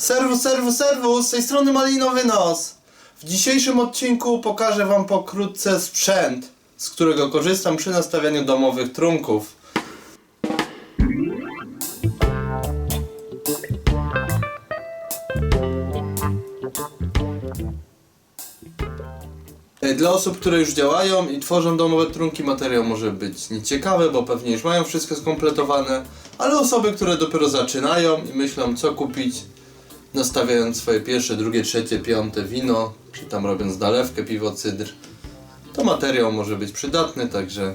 Serwus, serwus, serwus, z tej strony Malinowy Nos. W dzisiejszym odcinku pokażę Wam pokrótce sprzęt, z którego korzystam przy nastawianiu domowych trunków. Dla osób, które już działają i tworzą domowe trunki, materiał może być nieciekawy, bo pewnie już mają wszystko skompletowane, ale osoby, które dopiero zaczynają i myślą, co kupić, nastawiając swoje pierwsze, drugie, trzecie, piąte wino, czy tam robiąc nalewkę piwo, cydr, to materiał może być przydatny, także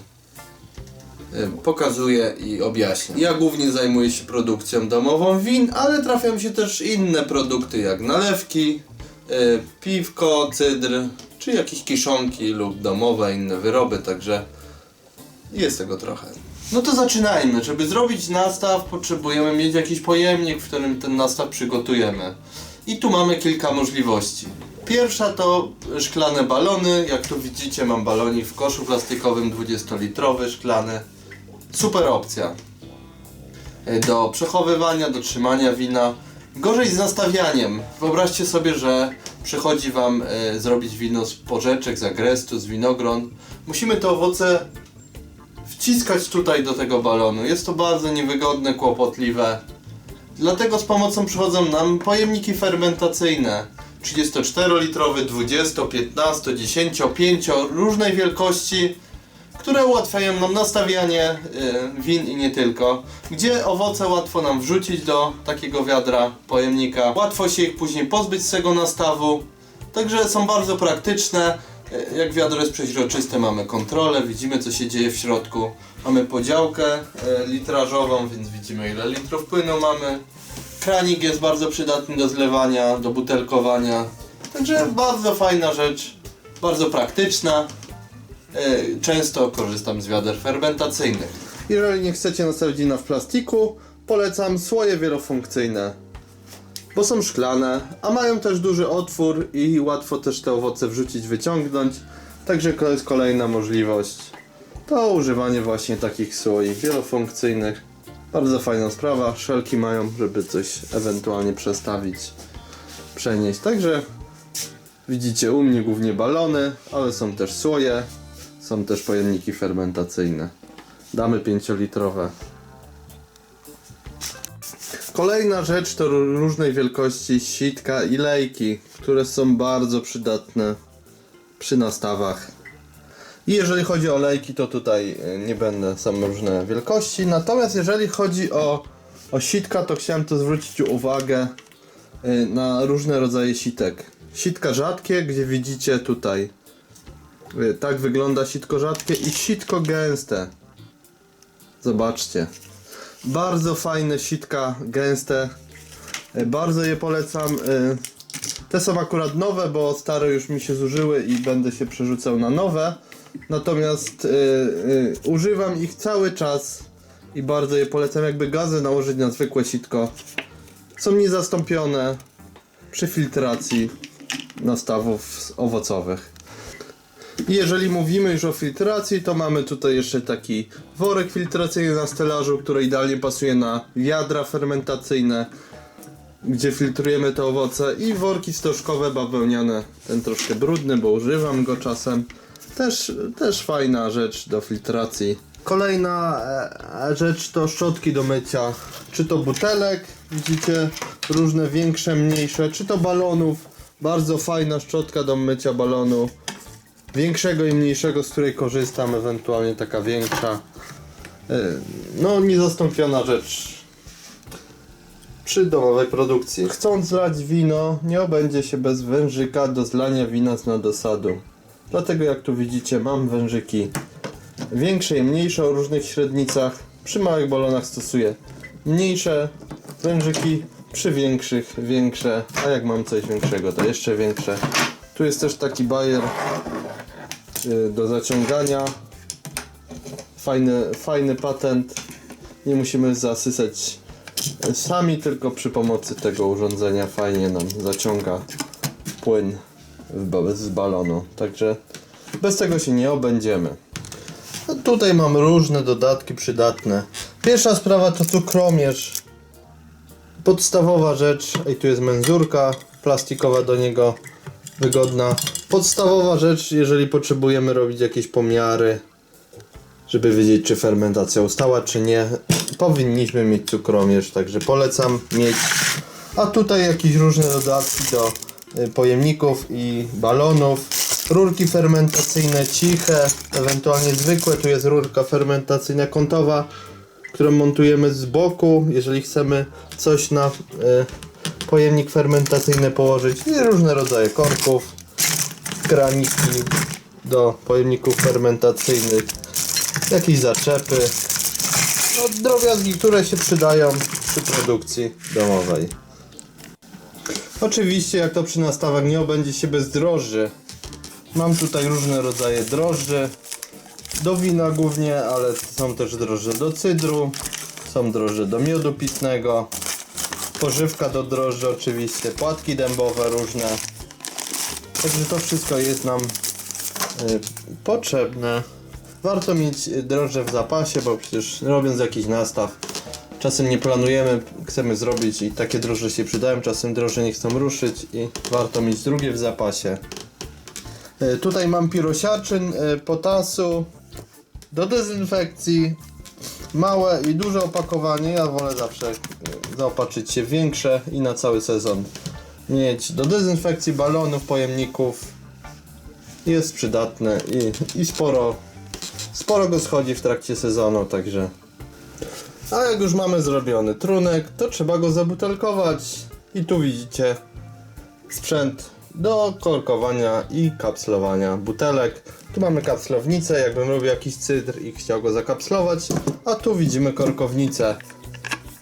y, pokazuję i objaśnię. Ja głównie zajmuję się produkcją domową win, ale trafiają się też inne produkty jak nalewki, y, piwko, cydr, czy jakieś kiszonki lub domowe inne wyroby, także jest tego trochę. No to zaczynajmy. Żeby zrobić nastaw, potrzebujemy mieć jakiś pojemnik, w którym ten nastaw przygotujemy. I tu mamy kilka możliwości. Pierwsza to szklane balony. Jak tu widzicie, mam balonik w koszu plastikowym 20-litrowy, szklany. Super opcja. E, Do przechowywania, do trzymania wina. Gorzej z nastawianiem. Wyobraźcie sobie, że przychodzi Wam e, zrobić wino z porzeczek, z agrestu, z winogron. Musimy te owoce wciskać tutaj do tego balonu. Jest to bardzo niewygodne, kłopotliwe. Dlatego z pomocą przychodzą nam pojemniki fermentacyjne. 34-litrowy, 20, 15, 10, 5 różnej wielkości, które ułatwiają nam nastawianie y, win i nie tylko. Gdzie owoce łatwo nam wrzucić do takiego wiadra, pojemnika. Łatwo się ich później pozbyć z tego nastawu. Także są bardzo praktyczne. Y, Jak wiadro jest przeźroczyste, mamy kontrolę, widzimy co się dzieje w środku. Mamy podziałkę y, litrażową, więc widzimy ile litrów płynu mamy. Kranik jest bardzo przydatny do zlewania, do butelkowania. Także bardzo fajna rzecz, bardzo praktyczna. Y, Często korzystam z wiader fermentacyjnych. Jeżeli nie chcecie nastawić wina w plastiku, polecam słoje wielofunkcyjne bo są szklane, a mają też duży otwór i łatwo też te owoce wrzucić, wyciągnąć. Także to jest kolejna możliwość. To używanie właśnie takich słoi wielofunkcyjnych. Bardzo fajna sprawa. Szelki mają, żeby coś ewentualnie przestawić, przenieść. Także widzicie u mnie głównie balony, ale są też słoje, są też pojemniki fermentacyjne. Damy 5-litrowe. Kolejna rzecz to ró- różnej wielkości sitka i lejki, które są bardzo przydatne przy nastawach. I jeżeli chodzi o lejki, to tutaj e, nie będę sam różne wielkości. Natomiast jeżeli chodzi o, o sitka, to chciałem to zwrócić uwagę e, na różne rodzaje sitek. Sitka rzadkie, gdzie widzicie tutaj. e, Tak wygląda sitko rzadkie i sitko gęste. Zobaczcie. Bardzo fajne sitka, gęste. E, Bardzo je polecam. E, Te są akurat nowe, bo stare już mi się zużyły i będę się przerzucał na nowe. Natomiast e, używam ich cały czas i bardzo je polecam. Jakby gazy nałożyć na zwykłe sitko. Są niezastąpione przy filtracji nastawów owocowych. Jeżeli mówimy już o filtracji, to mamy tutaj jeszcze taki worek filtracyjny na stelażu, który idealnie pasuje na wiadra fermentacyjne, gdzie filtrujemy te owoce i worki stożkowe bawełniane, ten troszkę brudny, bo używam go czasem. Też, też fajna rzecz do filtracji. Kolejna e, rzecz to szczotki do mycia, czy to butelek, widzicie, różne większe, mniejsze, czy to balonów. Bardzo fajna szczotka do mycia balonu większego i mniejszego, z której korzystam, ewentualnie taka większa. Yy, No, niezastąpiona rzecz przy domowej produkcji. Chcąc zlać wino, nie obędzie się bez wężyka do zlania wina z nadosadu. Dlatego jak tu widzicie, mam wężyki większe i mniejsze o różnych średnicach. Przy małych balonach stosuję mniejsze wężyki, przy większych większe, a jak mam coś większego, to jeszcze większe. Tu jest też taki bajer do zaciągania. Fajny, fajny patent. Nie musimy zasysać sami, tylko przy pomocy tego urządzenia fajnie nam zaciąga płyn z balonu. Także bez tego się nie obędziemy. No tutaj mam różne dodatki przydatne. Pierwsza sprawa to cukromierz. Podstawowa rzecz, i tu jest menzurka plastikowa do niego, wygodna. Podstawowa rzecz, jeżeli potrzebujemy robić jakieś pomiary, żeby wiedzieć czy fermentacja ustała czy nie, powinniśmy mieć cukromierz, także polecam mieć. A tutaj jakieś różne dodatki do y, pojemników i balonów. Rurki fermentacyjne ciche, ewentualnie zwykłe. Tu jest rurka fermentacyjna kątowa, którą montujemy z boku, jeżeli chcemy coś na y, pojemnik fermentacyjny położyć. I różne rodzaje korków, kraniki do pojemników fermentacyjnych, jakieś zaczepy. No, drobiazgi, które się przydają przy produkcji domowej. Oczywiście, jak to przy nastawach nie obędzie się bez drożdży. Mam tutaj różne rodzaje drożdży. Do wina głównie, ale są też drożdże do cydru. Są drożdże do miodu pitnego. Pożywka do drożdży oczywiście. Płatki dębowe różne. Także to wszystko jest nam y, potrzebne. Warto mieć drożdże w zapasie, bo przecież robiąc jakiś nastaw, czasem nie planujemy, chcemy zrobić i takie drożdże się przydają, czasem drożdże nie chcą ruszyć i warto mieć drugie w zapasie. E, Tutaj mam pirosiaczyn e, potasu do dezynfekcji. Małe i duże opakowanie. Ja wolę zawsze e, zaopatrzyć się w większe i na cały sezon mieć do dezynfekcji balonów, pojemników. Jest przydatne i, i sporo, sporo go schodzi w trakcie sezonu, także. A jak już mamy zrobiony trunek, to trzeba go zabutelkować. I tu widzicie sprzęt do korkowania i kapslowania butelek. Tu mamy kapslownicę, jakbym robił jakiś cydr i chciał go zakapslować, a tu widzimy korkownicę.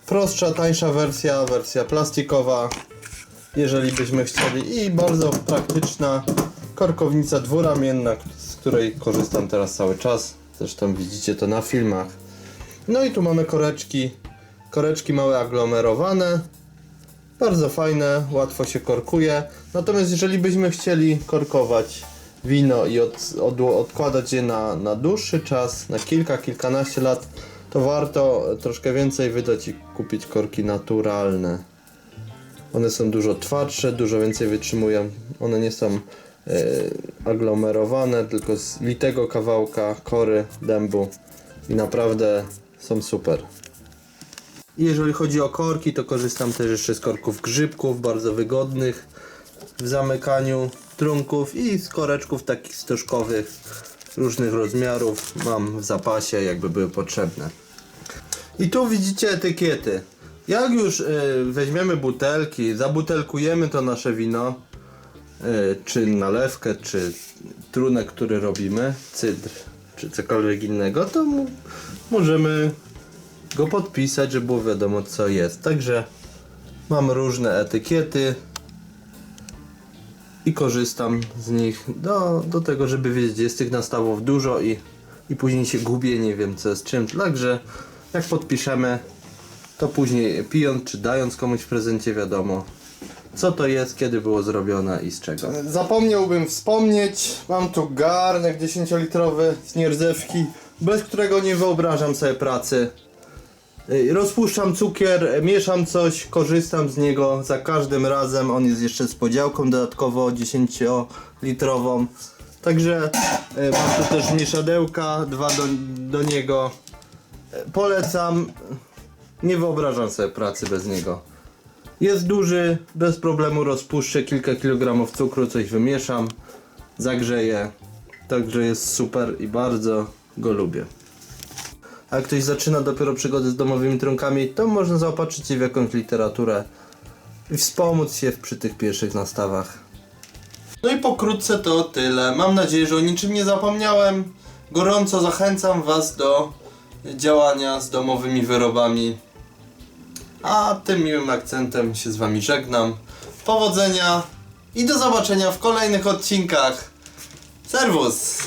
Prostsza, tańsza wersja, wersja plastikowa, jeżeli byśmy chcieli i bardzo praktyczna korkownica dwuramienna, z której korzystam teraz cały czas. Zresztą widzicie to na filmach. No i tu mamy koreczki, koreczki małe aglomerowane, bardzo fajne, łatwo się korkuje. Natomiast jeżeli byśmy chcieli korkować wino i od, od, odkładać je na, na dłuższy czas, na kilka, kilkanaście lat, to warto troszkę więcej wydać i kupić korki naturalne. One są dużo twardsze, dużo więcej wytrzymują. One nie są e, aglomerowane, tylko z litego kawałka kory dębu i naprawdę są super. Jeżeli chodzi o korki, to korzystam też jeszcze z korków grzybków, bardzo wygodnych w zamykaniu trunków i z koreczków takich stożkowych różnych rozmiarów mam w zapasie, jakby były potrzebne. I tu widzicie etykiety. Jak już y, weźmiemy butelki, zabutelkujemy to nasze wino, y, czy nalewkę, czy trunek, który robimy, cydr, czy cokolwiek innego, to możemy go podpisać, żeby było wiadomo co jest. Także mam różne etykiety i korzystam z nich do, do tego, żeby wiedzieć, jest tych nastawów dużo i, i później się gubię, nie wiem co jest czym. Także jak podpiszemy, to później pijąc czy dając komuś w prezencie wiadomo co to jest, kiedy było zrobione i z czego. Zapomniałbym wspomnieć, mam tu garnek 10-litrowy z nierdzewki, bez którego nie wyobrażam sobie pracy. Y, Rozpuszczam cukier, mieszam coś, korzystam z niego za każdym razem. On jest jeszcze z podziałką dodatkowo 10-litrową. Także y, mam tu też mieszadełka, dwa do, do niego. Y, Polecam. Nie wyobrażam sobie pracy bez niego. Jest duży, bez problemu rozpuszczę kilka kilogramów cukru, coś wymieszam, zagrzeję. Także jest super i bardzo go lubię. A ktoś zaczyna dopiero przygodę z domowymi trunkami, to można zaopatrzyć się w jakąś literaturę i wspomóc się przy tych pierwszych nastawach. No i pokrótce to tyle. Mam nadzieję, że o niczym nie zapomniałem. Gorąco zachęcam Was do działania z domowymi wyrobami. A tym miłym akcentem się z Wami żegnam. Powodzenia i do zobaczenia w kolejnych odcinkach. Serwus!